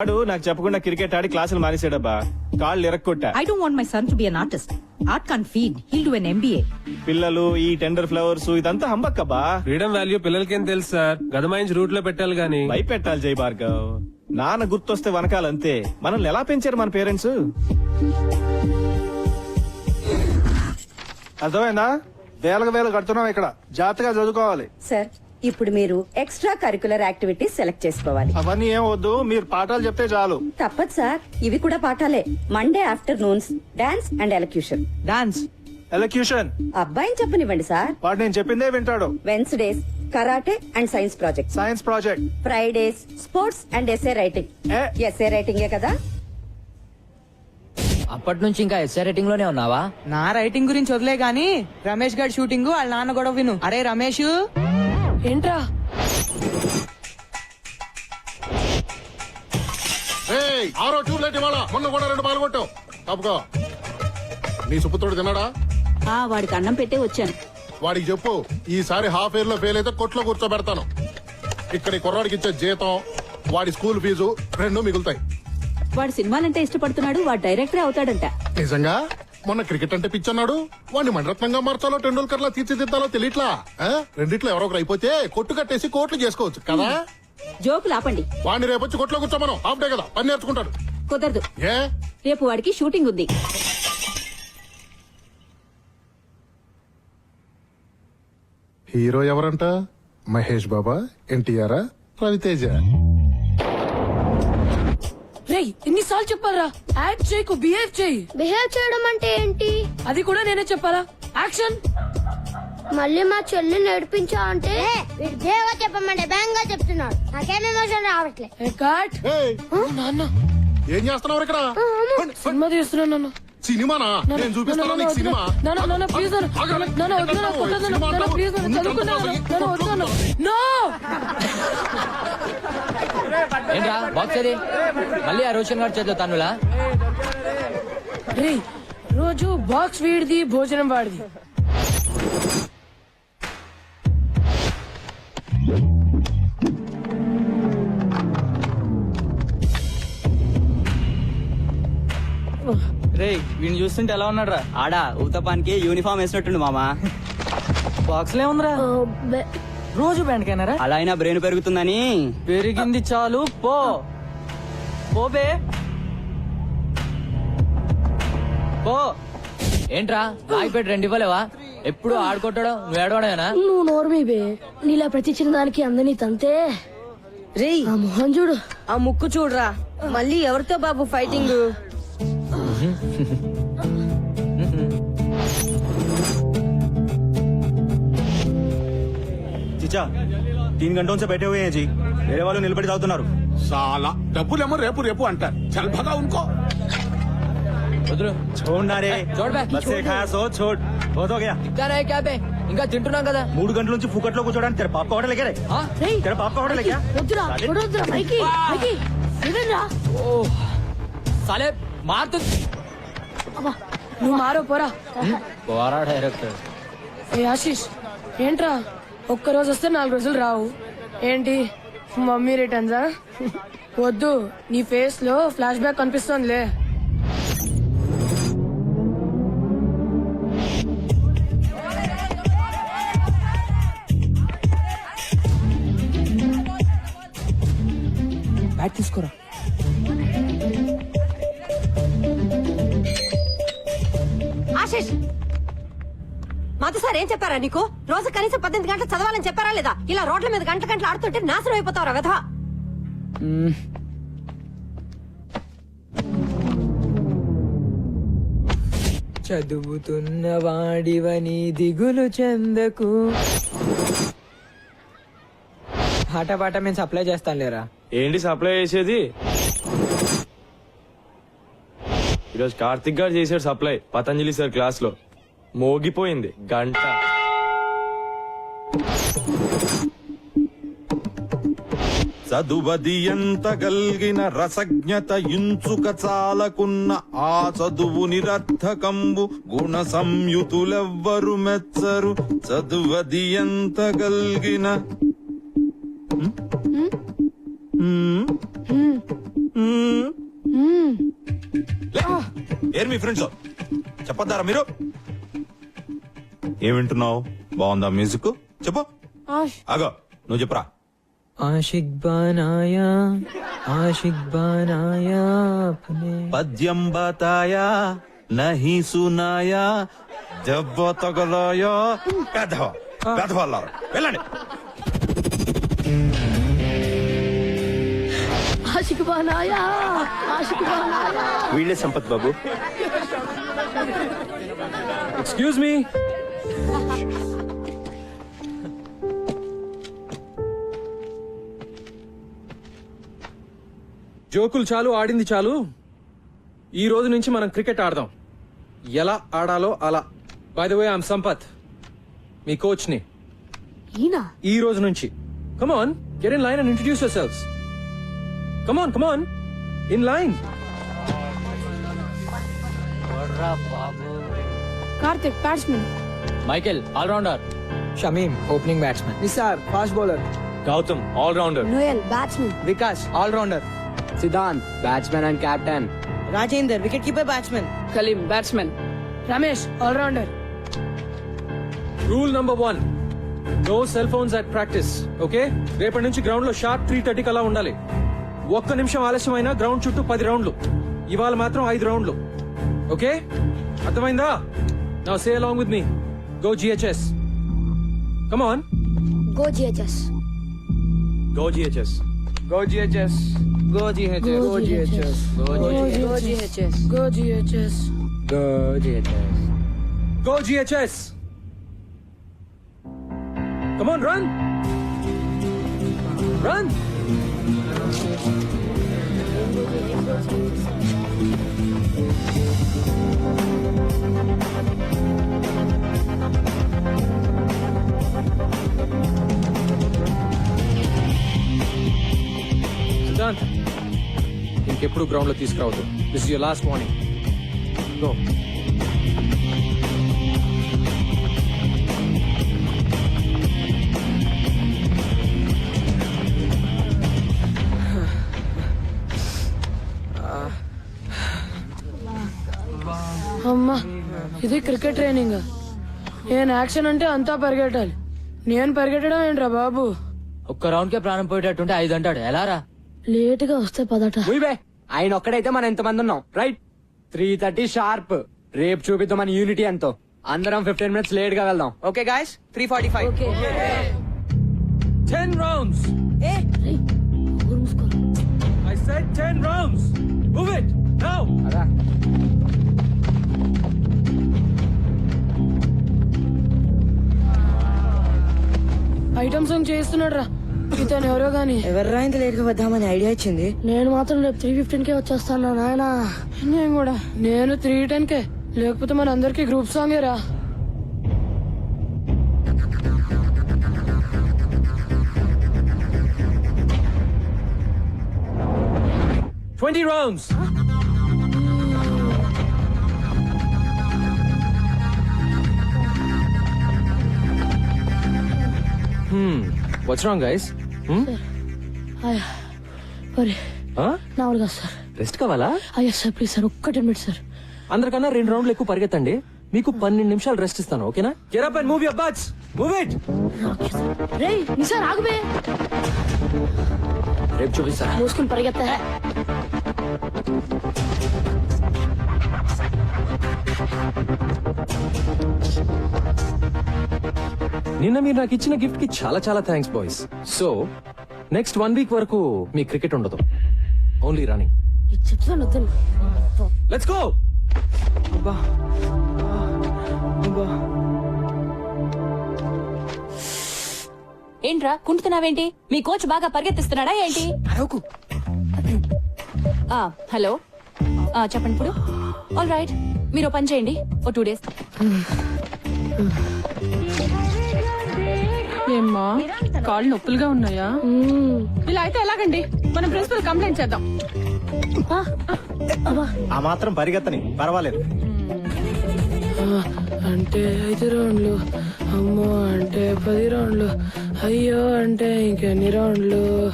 వాడు నాకు చెప్పకుండా క్రికెట్ ఆడి క్లాసులు మానేసాడబ్బా కాళ్ళు ఇరక్కొట్టా. I don't want my son to be an artist. Art can't feed. He'll do an MBA. పిల్లలు ఈ టెండర్ ఫ్లవర్స్ ఇదంతా హంబక్కబ్బా. ఫ్రీడమ్ వాల్యూ పిల్లలకేం తెలుసు సార్? గదమాయించి రూట్లో పెట్టాలి గాని. భయపెట్టాలి జై భార్గవ్. నాన్న గుర్తొస్తే వనకాలంతే మనల్ని ఎలా పెంచారు మన పేరెంట్స్? అర్థమైందా? వేలకు వేలు కడుతున్నాం ఇక్కడ. జాగ్రత్తగా చదువుకోవాలి. సార్ ఇప్పుడు మీరు ఎక్స్ట్రా కరికులర్ యాక్టివిటీస్ సెలెక్ట్ చేసుకోవాలి. అవన్నీ ఏం వద్దు మీరు పాఠాలు చెప్తే చాలు. తప్పదు సార్. ఇవి కూడా పాఠాలే. Monday afternoons dance and elocution Dance. Elocution అబ్బాయిని చెప్పనివ్వండి సార్. వాడు నేను చెప్పిందే వింటాడు. Wednesdays karate and science project science project Fridays sports and SA writing A? SA రైటింగే కదా? అప్పటి నుంచి ఇంకా ఎస్ఆర్ రేటింగ్లోనే ఉన్నావా? నా రైటింగ్ గురించి వదిలే గాని రమేష్ గారి షూటింగ్ వాళ్ళ నాన్న గొడవ విను. అరే రమేష్. ఏంట్రా? ఏయ్, ఆరో ట్యూబ్లైట్ ఇవాళ మొన్న కూడా రెండు పాలు కొట్టావు. తప్పుకో. నీ సుపుత్రుడు తిన్నాడా? వాడికి అన్నం పెట్టే వచ్చాను. వాడికి చెప్పు ఈసారి హాఫ్ ఇయర్లో ఫెయిల్ అయితే కొట్లో కూర్చోబెడతాను. ఇక్కడ ఈ కుర్రాడికి ఇచ్చే జీతం వాడి స్కూల్ ఫీజు రెండు మిగులుతాయి. వాడు సినిమాలంటే ఇష్టపడుతున్నాడు వాడు డైరెక్టరే అవుతాడంట. నిజంగా? మొన్న క్రికెట్ అంటే పిచ్చన్నాడు. వాడిని మణరత్నంగా మార్చాలో టెండూల్కర్ లా తీర్చిదిద్దాలో తెలియట్లా ఆ? రెండిట్లో ఎవరో ఒకరు అయిపోతే కొట్టు కట్టేసి కోట్లు చేసుకోవచ్చు కదా? జోకులు ఆపండి. వాడిని రేపు వచ్చి కొట్లో కూర్చోమను. హాఫ్ డే కదా పని నేర్చుకుంటాడు. కుదరదు. ఏ? రేపు వాడికి షూటింగ్ ఉంది. హీరో ఎవరంట? మహేష్ బాబా ఎన్టీఆర్ రవితేజ? ఎన్నిసార్లు చెప్పాలరా? యాక్ట్ చేయకు బిహేవ్ చేయి. బిహేవ్ చేయడం అంటే ఏంటి? అది కూడా నేనే చెప్పాలా? యాక్షన్ మళ్ళీ మా చెల్లి నడిపించా అంటే? వీడు దేవగా చెప్పమంటే బ్యాంగ్ చెప్తున్నాడు. నాకేం ఎమోషన్ రావట్లే. ఏ నాన్న. ఏం చేస్తున్నావు ఇక్కడ? సినిమా తీస్తున్నాను నాన్న. సినిమానా? నేను చూపిస్తాను నీకు సినిమా? నాన్న నాన్న ప్లీజ్ నాన్న. ఆగండి. నాన్న వద్దు నాన్న ఎక్కడ కొట్టొద్దు సినిమా నాన్న అంటావు? ప్లీజ్ నాన్న. ముందు చదువుకున్నాను కంట్రోల్ నాన్న వద్దు నాన్న నో ఏంట్రా బాక్స్ అది మళ్ళీ ఆ రోషన్ గారి చేతిలో తన్నులా? రేయ్ రోజు బాక్స్ వీడిది భోజనం వాడిది. రే వీడిని చూస్తుంటే ఎలా ఉన్నాడు రా ఆడా ఊతపానికి యూనిఫామ్ వేసినట్టుండు మామా. బాక్స్లో ఉందిరా రోజు బ్యాండ్కైనారా అలా అయినా బ్రెయిన్ పెరుగుతుందని. పెరిగింది చాలు పో. పోబే పో. ఏంట్రా రాయి పెట్టి రెండు ఇవ్వలేవా? ఎప్పుడు ఆడుకుంటాడు నువ్వు ఏడవడమేనా? నువ్వు నోరు బే. నీలా ప్రతి చిన్న దానికి అందని తంతే. రేయ్. ఆ మొహం చూడు. ఆ ముక్కు చూడరా. మళ్ళీ ఎవరితో బాబు ఫైటింగ్? చిచా तीन घंटों से बैठे हुए हैं जी मेरे वालों నిలబడి తాగుతున్నారు చాలా డబ్బులేమో రేపు రేపు అంటారు చల్ భగా ఉనుకో వదులు छोड़ना रे छोड़ बे। बस से खाया सो छोड़ बहुत हो गया ఇంకా రే క్యాబే ఇంకా తింటున్నాం కదా మూడు గంటల నుంచి ఫుకట్లో కూర్చోడానికి తెర పాప హోటల్ ఎగరే ఆ? తెర పాప హోటల్ ఎగా వద్దురా వద్దురా పైకి పైకి వినండిరా. ఓ సాలే మారుతు నువ్వు మారో పోరా పోరా డైరెక్టర్ ఏ ఆశీష్ ఏంట్రా ఒక్క రోజు వస్తే నాలుగు రోజులు రావు. ఏంటి? మమ్మీ రిటర్న్సా వద్దు నీ ఫేస్లో ఫ్లాష్ బ్యాక్ కనిపిస్తోందిలే. బ్యాట్ తీసుకోరా. ఆశిష్ మాతో సార్ ఏం చెప్పారా నీకు? రోజు కనీసం పద్దెనిమిది గంటలు చదవాలని చెప్పారా లేదా? ఇలా రోడ్ల మీద గంట గంటలు ఆడుతుంటే నాశనం అయిపోతావురా వెధవ. చదువుతున్న వాడివని దిగులు చెందకు. పాట పాట మేము సప్లై చేస్తాం లేరా? ఏంటి సప్లై చేసేది? ఈరోజు కార్తిక్ గారు చేశాడు సప్లై పతంజలి సార్ క్లాస్లో మోగిపోయింది. గంట. చదువది ఎంత గల్గిన రసజ్ఞత ఇంచుక చాలకున్న ఆ చదువు నిరర్థకంబు గుణ సంయుతులెవ్వరు మెచ్చరు. చదువది ఎంత గల్గిన హ్మ్? హ్మ్? లే. ఏరు మీ ఫ్రెండ్స్. చెప్పొద్దారా మీరు? ఏం వింటున్నావు? బాగుందా మ్యూజిక్ చెప్పు. అగో నువ్వు చెప్పురా. ఆషిక్ బానాయా ఆషిక్ బానాయా పద్యం బతాయా నహి సునాయా దెబ్బ తగలాయా. పెద్దవ పెద్దవాళ్ళారు వెళ్ళండి. ఆశిక్ బానాయా ఆశిక్ బానాయా. వీళ్ళే సంపత్ బాబు. ఎక్స్క్యూజ్ మీ జోకులు చాలు ఆడింది చాలు. ఈ రోజు నుంచి మనం క్రికెట్ ఆడదాం. ఎలా ఆడాలో అలా. By the way I'm Sampath. మీ కోచ్ని ఈ రోజు నుంచి. Come on get in line and introduce your selves come on come on in line Karthik batsmen Michael all rounder Shamim opening batsmen Nisar fast bowler Gautam all rounder Noel batsmen Vikas all rounder Siddhant batsmen and captain Rajender wicket keeper batsmen Kaleem batsmen Ramesh all rounder rule number one no cell phones at practice okay రేపటి నుంచి గ్రౌండ్లో sharp three థర్టీకి అలా ఉండాలి. ఒక్క నిమిషం ఆలస్యమైనా ground చుట్టూ పది రౌండ్లు ఇవాళ మాత్రం ఐదు రౌండ్లు ఓకే అర్థమైందా? Now say along with me Go GHS. Come on. Go GHS. Go GHS. Go GHS. Go GHS. Go GHS. Go GHS. Go GHS. Go GHS. Go GHS. Come on, run. Run. Siddhant ఇంకెప్పుడు ground లో తీసుకురావద్దు this your last warning go అమ్మా ఇది cricket training. నేను action అంటే అంతా పరిగెట్టాలి. నేను పరిగెట్టడం ఏంట్రా బాబు? ఒక్క రౌండ్ కే ప్రాణం పోయేటట్టుంటే ఐదు అంటాడు. ఎలా రా? లేట్గా వస్తే పదట. బే ఆయన ఒక్కడైతే మనం ఎంతమంది ఉన్నాం? రైట్. Three thirty sharp. రేపు చూపిద్దాం మన యూనిటీ ఎంతో. అందరం ఫిఫ్టీన్ మినిట్స్ లేట్గా వెళ్దాం. Okay guys? Three forty five. Ten rounds I said 10 rounds. Move it. Now. Item song చేస్తున్నాడు రా ఇతను ఎవరో గాని. ఎవర్రా ఇంత లేట్గా వద్దామని ఐడియా ఇచ్చింది? నేను మాత్రం రేపు త్రీ ఫిఫ్టీన్ కే వచ్చేస్తాను నాయన. నేను కూడా. నేను త్రీ టెన్ కే. లేకపోతే మన అందరికి గ్రూప్ సాంగే రా. Twenty rounds. Hmm. What's wrong, guys? Hmm? ఒరే Huh? నా వల్ల కాదు సార్ రెస్ట్ కావాలా? అయ్యా సార్ ప్లీజ్ సార్ ఒక్క టెన్ మినిట్స్ సార్ అందరికన్నా రెండు రౌండ్లు ఎక్కువ పరిగెత్తండి. మీకు పన్నెండు నిమిషాలు రెస్ట్ ఇస్తాను ఓకేనా? Get up and move your butts move it రే నిసార్ ఆగుబే రేపు చూపిస్తా మూసుకుని పరిగెత్తా. నిన్న మీరు నాకు ఇచ్చిన గిఫ్ట్కి చాలా చాలా thanks boys so next one week వరకు మీ క్రికెట్ ఉండదు. ఓన్లీ రన్నింగ్ చెప్తాను లెట్స్ గో ఏంట్రా కుంటున్నావేంటి? మీ కోచ్ బాగా పరిగెత్తిస్తున్నాడా ఏంటి? హలో. ఆ, చెప్పండి ఇప్పుడు. ఆల్ రైట్ మీరు ఓ పని చేయండి. ఓ టూ డేస్ ఏమ్మా? కాళ్ళు నొప్పులుగా ఉన్నాయా? ఇలా అయితే ఎలాగండి? మనం ప్రిన్సిపల్ కంప్లైంట్ చేద్దాం. ఆ మాత్రం పరిగెత్తని పర్వాలేదు. అంటే ఐదు రౌండ్లు. అమ్మో అంటే పది రౌండ్లు. అయ్యో అంటే ఇంకెన్ని రౌండ్లు?